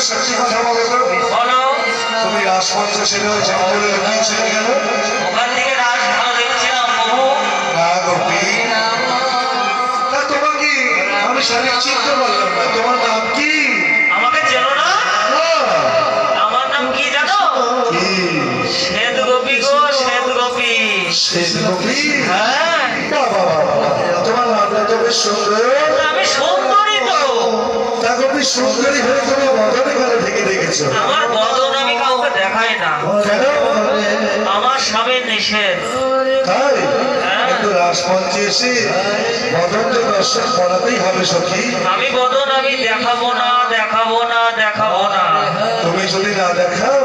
সত্যি কথা বলো তো তুমি রাজমঞ্চ ছেলে হয়ে জঙ্গলের কি? ছেলে গেল তোমার নাম কি? আমাকে চেনো আমার নাম কি জানো? কি? শ্বেত গো শ্বেত গোপী। শ্বেত গোপী? হ্যাঁ। তোমার নামটা তো বেশ সুন্দর। আমি সুন্দরী তা গোপী সুন্দরী হয়ে তোমার আমার বদন আমি কাউকে দেখাই না। আমার স্বামীর নিষেধ। হ্যাঁ। কিন্তু রাজমঞ্চে এসে মদনকে দর্শন করাতেই হবে সখী। আমি বদন আমি দেখাবো না দেখাবো না দেখাবো না। তুমি যদি না দেখাও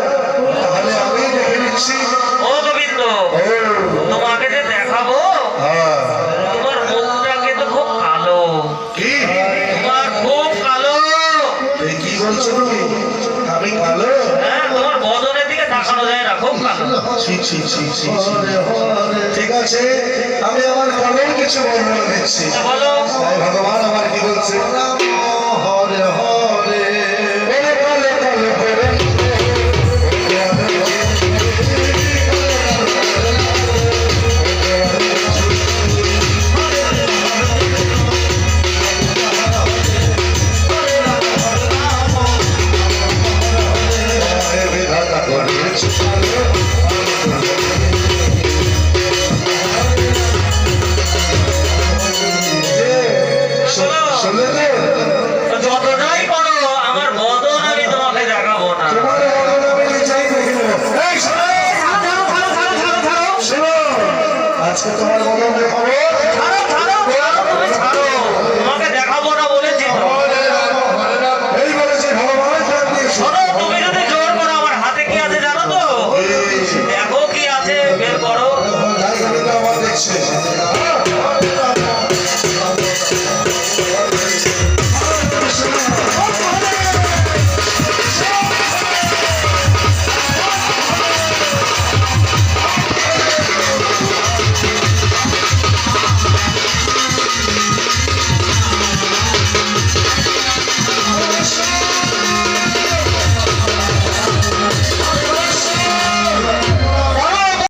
তাহলে আমি দেখে নিচ্ছি। ও গোবিন্দ তোমাকে যে দেখাবো হ্যাঁ। তোমার মুখটা কিন্তু খুব কালো। কি? তোমার খুব কালো। কি বলছো তুমি? আমি ভালো। হ্যাঁ তোমার বদনের দিকে তাকানো যায় না খুব। ঠিক আছে আমি আমার কলম কিছু বর্ণনা দিচ্ছি। ভগবান আমার কি বলছে? আজকে তোমার মদন দেখাবো